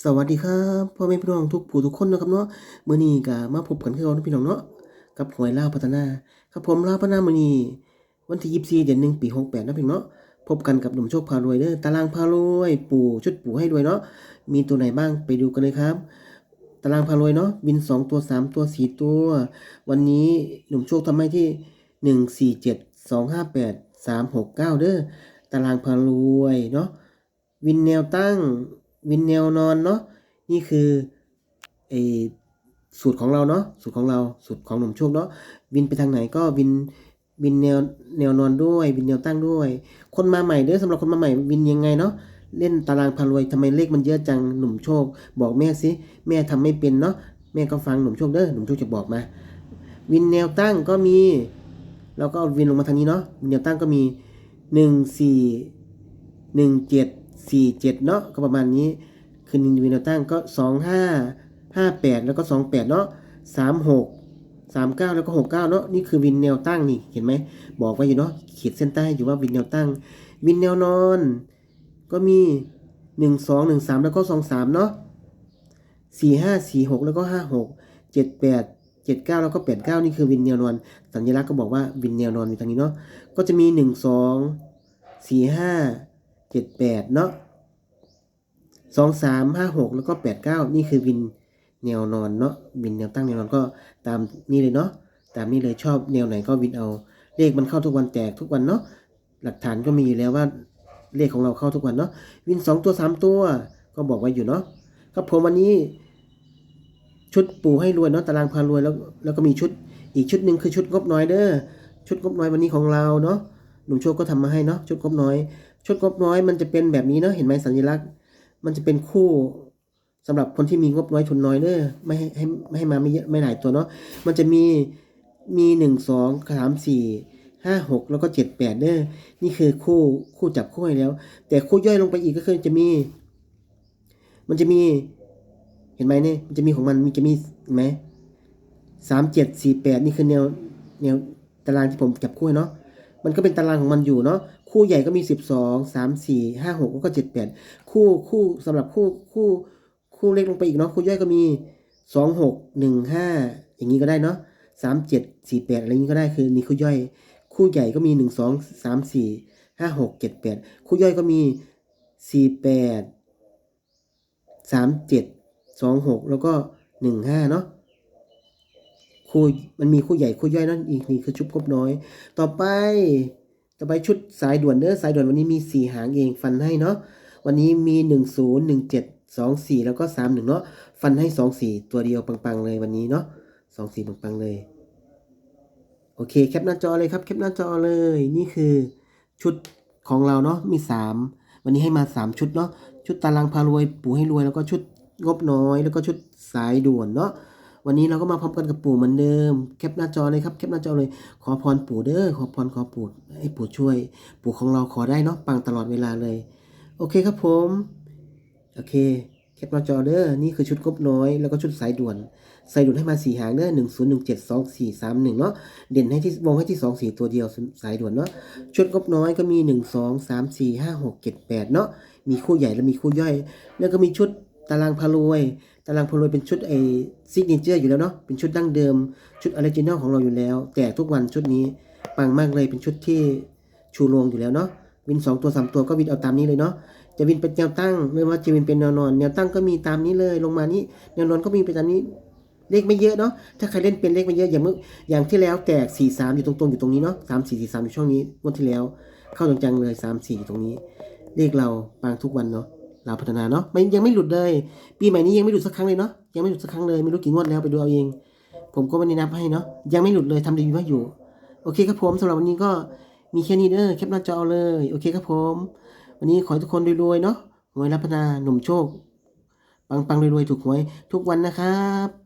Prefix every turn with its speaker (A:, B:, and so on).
A: สวัสดีครับพ่อแม่พี่น้องทุกผู้ทุกคนนะครับเนาะมื้อนี้ก็มาพบกันคือเก่านะพี่น้องเนาะกับหวยลาวพัฒนา ครับผมลาวพัฒนามื้อนี้วันที่24เดือน1ปี68นะพี่น้องเนาะพบกันกับหนุ่มโชคพารวยเด้อตารางพารวย ปู่ชุดปู่ให้รวยเนาะมีตัวไหนบ้างไปดูกันเลยครับ ตารางพารวยเนาะบิน 2 ตัว 3 ตัว 4 ตัว วันนี้หนุ่มโชคทำให้ที่ 1 4 7 2 5 8 3 6 9 เด้อตารางพารวยเนาะวินแนวตั้ง วินแนวนอนเนาะนี่คือไอสูตรของเราเนาะสูตรของเราสูตรของหนุ่มโชคเนาะวินไปทางไหนก็วินวินแนวแนวนอนด้วยวินแนวตั้งด้วย คนมาใหม่เด้อสำหรับคนมาใหม่วินยังไงเนาะเล่นตารางพารวยทำไมเลขมันเยอะจังหนุ่มโชค บอกแม่สิแม่ทำไม่เป็นเนาะแม่ก็ฟังหนุ่มโชคเด้อหนุ่มโชคจะบอกมา วินแนวตั้งก็มีเราก็เอาวินลงมาทางนี้เนาะวินแนวตั้งก็มีหนึ่งสี่หนึ่งเจ็ด สี่เจ็ดเนาะก็ประมาณนี้ คือวินแนวตั้งก็สองห้าห้าแปดแล้วก็สองแปดเนาะสามหกสามเก้าแล้วก็หกเก้าเนาะนี่คือวินแนวตั้งนี่เห็นไหมบอกไว้อยู่เนาะขีดเส้นใต้อยู่ว่าวินแนวตั้ง วินแนวนอน ก็มีหนึ่งสองหนึ่งสามแล้วก็สองสามเนาะสี่ห้าสี่หกแล้วก็ห้าหกเจ็ดแปดเจ็ดเก้าแล้วก็แปดเก้านี่คือวินแนวนอน สัญลักษณ์ก็บอกว่าวินแนวนอนอยู่ทางนี้เนาะก็จะมีหนึ่งสองสี่ห้า เจ็ดแปดเนาะสองสามห้าหกแล้วก็แปดเก้านี่คือวินแนวนอนเนาะวินแนวตั้งแนวนอนก็ตามนี่เลยเนาะตามนี้เลยชอบแนวไหนก็วินเอา เลขมันเข้าทุกวันแตกทุกวันเนาะหลักฐานก็มีอยู่แล้วว่าเลขของเราเข้าทุกวันเนาะวินสองตัวสามตัวก็บอกไว้อยู่เนาะครับผมวันนี้ชุดปูให้รวยเนาะตารางพารวยแล้วแล้วก็มีชุดอีกชุดหนึ่งคือชุดงบน้อยเด้อชุดงบน้อยวันนี้ของเราเนาะหนุ่มโชคก็ทำมาให้เนาะชุดงบน้อย ชุดงบน้อยมันจะเป็นแบบนี้เนาะเห็นไหมสัญลักษณ์ มันจะเป็นคู่สำหรับคนที่มีงบน้อยทุนน้อยเด้อไม่ให้ให้ไม่ให้มาไม่เยอะไม่หลายตัวเนาะมันจะมีมีหนึ่งสองสามสี่ห้าหกแล้วก็เจ็ดแปดเด้อนี่คือคู่คู่จับคู่ให้แล้ว แต่คู่ย่อยลงไปอีกก็คือจะมี มันจะมีเห็นไหมเนี่ยมันจะมีของมันมีจะมีเห็นไหมสามเจ็ดสี่แปดนี่คือแนวแนวตารางที่ผมจับคู่เนาะมันก็เป็นตารางของมันอยู่เนาะ คู่ใหญ่ก็มีสิบสองสามสี่ห้าหกแล้วก็เจ็ดแปดคู่คู่สำหรับคู่คู่คู่เล็กลงไปอีกเนาะคู่ย่อยก็มีสองหกหนึ่งห้าอย่างนี้ก็ได้เนาะสามเจ็ดสี่แปดอะไรอย่างนี้ก็ได้คือนี่คู่ย่อย คู่ใหญ่ก็มีหนึ่งสองสามสี่ห้าหกเจ็ดแปดคู่ย่อยก็มีสี่แปดสามเจ็ดสองหกแล้วก็หนึ่งห้าเนาะคู่มันมีคู่ใหญ่คู่ย่อยนั่นอีกนี่คือชุบครบน้อย ต่อไป ต่อไปชุดสายด่วนเด้อสายด่วนวันนี้มีสี่หางเองฟันให้เนาะวันนี้มีหนึ่งศูนย์หนึ่งเจ็ดสองสี่แล้วก็สามหนึ่งเนาะฟันให้สองสี่ตัวเดียวปังๆเลยวันนี้เนาะสองสี่ปังๆเลย โอเคแคปหน้าจอเลยครับแคปหน้าจอเลยนี่คือชุดของเราเนาะมีสามวันนี้ให้มาสามชุดเนาะชุดตารางพารวยปู่ให้รวยแล้วก็ชุดงบน้อยแล้วก็ชุดสายด่วนเนาะ วันนี้เราก็มาพร้อมกันกับปู่เหมือนเดิม แคปหน้าจอเลยครับ แคปหน้าจอเลย ขอพรปู่เด้อ ขอพรขอปู่ให้ปู่ช่วย ปู่ของเราขอได้เนาะ ปังตลอดเวลาเลย โอเคครับผม โอเค แคปหน้าจอเด้อ นี่คือชุดกบน้อย แล้วก็ชุดสายด่วน สายด่วนให้มาสี่หางเด้อหนึ่งศูนย์หนึ่งเจ็ดสองสี่สามหนึ่งเนาะ เด่นให้ที่วงให้ที่สองสี่ตัวเดียวสายด่วนเนาะ ชุดกบน้อยก็มีหนึ่งสองสามสี่ห้าหกเจ็ดแปดเนาะ มีคู่ใหญ่และมีคู่ย่อย แล้วก็มีชุด ตารางพารวย ตารางพารวยเป็นชุดไอซิกเนเจอร์อยู่แล้วเนาะ เป็นชุดดั้งเดิม ชุดออริจินอลของเราอยู่แล้ว แต่ทุกวันชุดนี้ปังมากเลย เป็นชุดที่ชูโรงอยู่แล้วเนาะ วินสองตัวสามตัวก็วินเอาตามนี้เลยเนาะ จะวินเป็นแนวตั้ง ไม่ว่าจะวินเป็นแนวนอน แนวตั้งก็มีตามนี้เลย ลงมานี้ แนวนอนก็มีไปตามนี้ เลขไม่เยอะเนาะ ถ้าใครเล่นเป็นเลขไม่เยอะ อย่างเมื่อ อย่างที่แล้วแตกสี่สามอยู่ตรงๆอยู่ตรงนี้เนาะสามสี่สี่สามอยู่ช่วงนี้งวดที่แล้ว เข้าจังๆเลยสามสี่อยู่ตรงนี้ เลขเราปังทุกวันเนาะ เราพัฒนาเนาะไม่ยังไม่หลุดเลย ปีใหม่นี้ยังไม่หลุดสักครั้งเลยเนาะยังไม่หลุดสักครั้งเลยไม่รู้กี่งวดแล้วไปดูเอาเอง ผมก็ไม่ได้นับให้เนาะยังไม่หลุดเลยทำดีมากอยู่ โอเคครับผมสำหรับวันนี้ก็มีแค่นี้เด้อแคปหน้าจอเลย โอเคครับผม วันนี้ขอให้ทุกคนรวยๆเนาะหวยรับพนาหนุ่มโชค ปังๆรวยๆถูกหวยทุกวันนะครับ